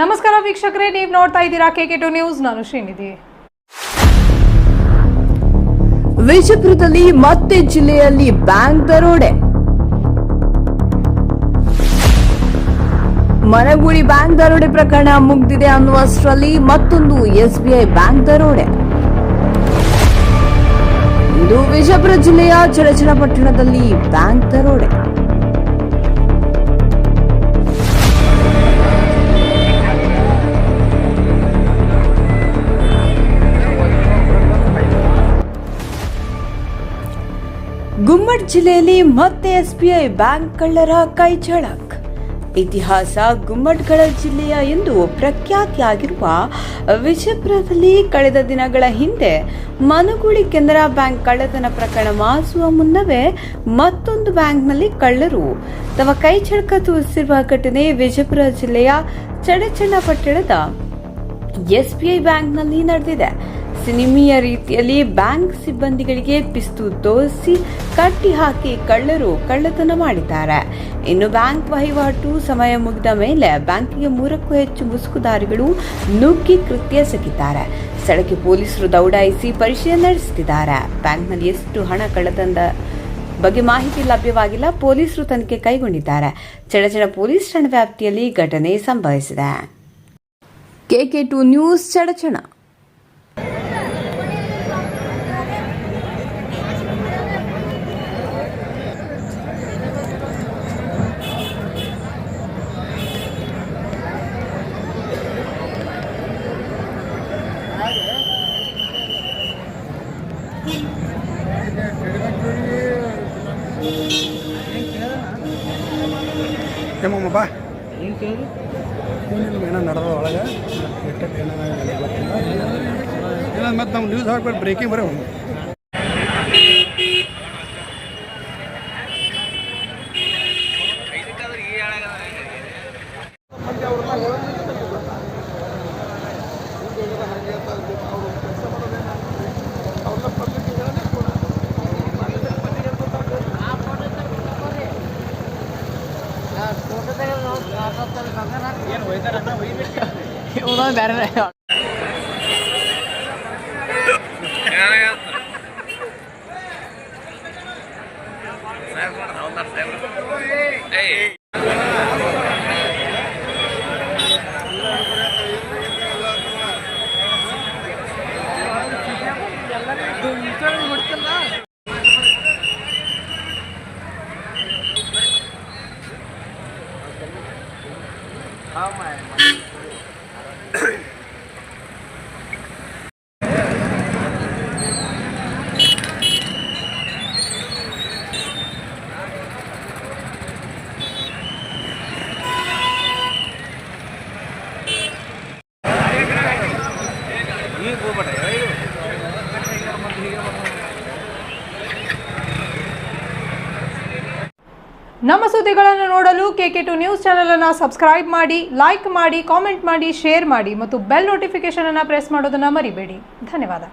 ನಮಸ್ಕಾರ ವೀಕ್ಷಕರೇ, ನೀವು ನೋಡ್ತಾ ಇದ್ದೀರಾ ಕೆ ಟು ನ್ಯೂಸ್. ನಾನು ಶ್ರೀನಿಧಿ. ವಿಜಯಪುರದಲ್ಲಿ ಮತ್ತೆ ಜಿಲ್ಲೆಯಲ್ಲಿ ಬ್ಯಾಂಕ್ ದರೋಡೆ. ಮನಗೂಳಿ ಬ್ಯಾಂಕ್ ದರೋಡೆ ಪ್ರಕರಣ ಮುಗ್ದಿದೆ ಅನ್ನುವಷ್ಟರಲ್ಲಿ ಮತ್ತೊಂದು ಎಸ್ಬಿಐ ಬ್ಯಾಂಕ್ ದರೋಡೆ. ಇದು ವಿಜಯಪುರ ಜಿಲ್ಲೆಯ ಚಡಚಣಪಟ್ಟಣದಲ್ಲಿ ಬ್ಯಾಂಕ್ ದರೋಡೆ. ಗುಮ್ಮಟ್ ಜಿಲ್ಲೆಯಲ್ಲಿ ಮತ್ತೆ ಎಸ್ಬಿಐ ಬ್ಯಾಂಕ್ ಕಳ್ಳರ ಕೈ ಚಳಕ್ ಇತಿಹಾಸ ಗುಮ್ಮಟ್ಗಳ ಜಿಲ್ಲೆಯ ಎಂದು ಪ್ರಖ್ಯಾತಿಯಾಗಿರುವ ವಿಜಯಪುರದಲ್ಲಿ ಕಳೆದ ದಿನಗಳ ಹಿಂದೆ ಮನುಗುಳಿ ಕೆನರಾ ಬ್ಯಾಂಕ್ ಕಳ್ಳತನ ಪ್ರಕರಣ ಮಾಸುವ ಮುನ್ನವೇ ಮತ್ತೊಂದು ಬ್ಯಾಂಕ್ನಲ್ಲಿ ಕಳ್ಳರು. ತಮ್ಮ ಕೈ ಚಳಕ ತೋರಿಸಿರುವ ಘಟನೆ ವಿಜಯಪುರ ಜಿಲ್ಲೆಯ ಚಡಚಣ್ಣ ಪಟ್ಟಣದ ಎಸ್ ಬಿ ಐ ಬ್ಯಾಂಕ್ನಲ್ಲಿ ನಡೆದಿದೆ. ಸಿನಿಮೀಯ ರೀತಿಯಲ್ಲಿ ಬ್ಯಾಂಕ್ ಸಿಬ್ಬಂದಿಗಳಿಗೆ ಪಿಸ್ತು ತೋರಿಸಿ ಕಟ್ಟಿ ಹಾಕಿ ಕಳ್ಳರು ಕಳ್ಳತನ ಮಾಡಿದ್ದಾರೆ. ಇನ್ನು ಬ್ಯಾಂಕ್ ವಹಿವಾಟು ಸಮಯ ಮುಗಿದ ಮೇಲೆ ಬ್ಯಾಂಕಿಗೆ ಮೂರಕ್ಕೂ ಹೆಚ್ಚು ಮುಸುಕುದಾರಿಗಳು ನುಗ್ಗಿ ಕೃತ್ಯ ಸಿಕ್ಕಿದ್ದಾರೆ ಸ್ಥಳಕ್ಕೆ ಪೊಲೀಸರು ದೌಡಾಯಿಸಿ ಪರಿಶೀಲನೆ ನಡೆಸುತ್ತಿದ್ದಾರೆ. ಬ್ಯಾಂಕ್ನಲ್ಲಿ ಎಷ್ಟು ಹಣ ಕಳ್ಳತನದ ಬಗ್ಗೆ ಮಾಹಿತಿ ಲಭ್ಯವಾಗಿಲ್ಲ, ಪೊಲೀಸರು ತನಿಖೆ ಕೈಗೊಂಡಿದ್ದಾರೆ. ಚಡಚಣ ಪೊಲೀಸ್ ಠಾಣೆ ವ್ಯಾಪ್ತಿಯಲ್ಲಿ ಘಟನೆ ಸಂಭವಿಸಿದೆ. ಕೆಕೆ ಟು ನ್ಯೂಸ್ ಚಡಚಣ ಏಮಮ್ಮ ಬಾ. ಏನಿಲ್ಲ ಏನೋ ನಡೆದ ಒಳಗೆ. ಏನೋ ಇಲ್ಲ ಮತ್ತೆ ನಾವು ನ್ಯೂಸ್ ಹಾಕ್ಬಿಟ್ಟು ಬ್ರೇಕಿಂಗ್ ಬರೋ ಬೇರೆ Hey! 我买房 ನಮ್ಮ ಸುದ್ದಿಗಳನ್ನು ನೋಡಲು ಕೆ ಟು ನ್ಯೂಸ್ ಚಾನೆಲ್ ಅನ್ನು ಸಬ್ಸ್ಕ್ರೈಬ್ ಮಾಡಿ ಲೈಕ್ ಮಾಡಿ ಕಾಮೆಂಟ್ ಮಾಡಿ ಶೇರ್ ಮಾಡಿ ಮತ್ತು ಬೆಲ್ ನೋಟಿಫಿಕೇಶನ್ ಅನ್ನು ಪ್ರೆಸ್ ಮಾಡೋದನ್ನ ಮರಿಬೇಡಿ. ಧನ್ಯವಾದ.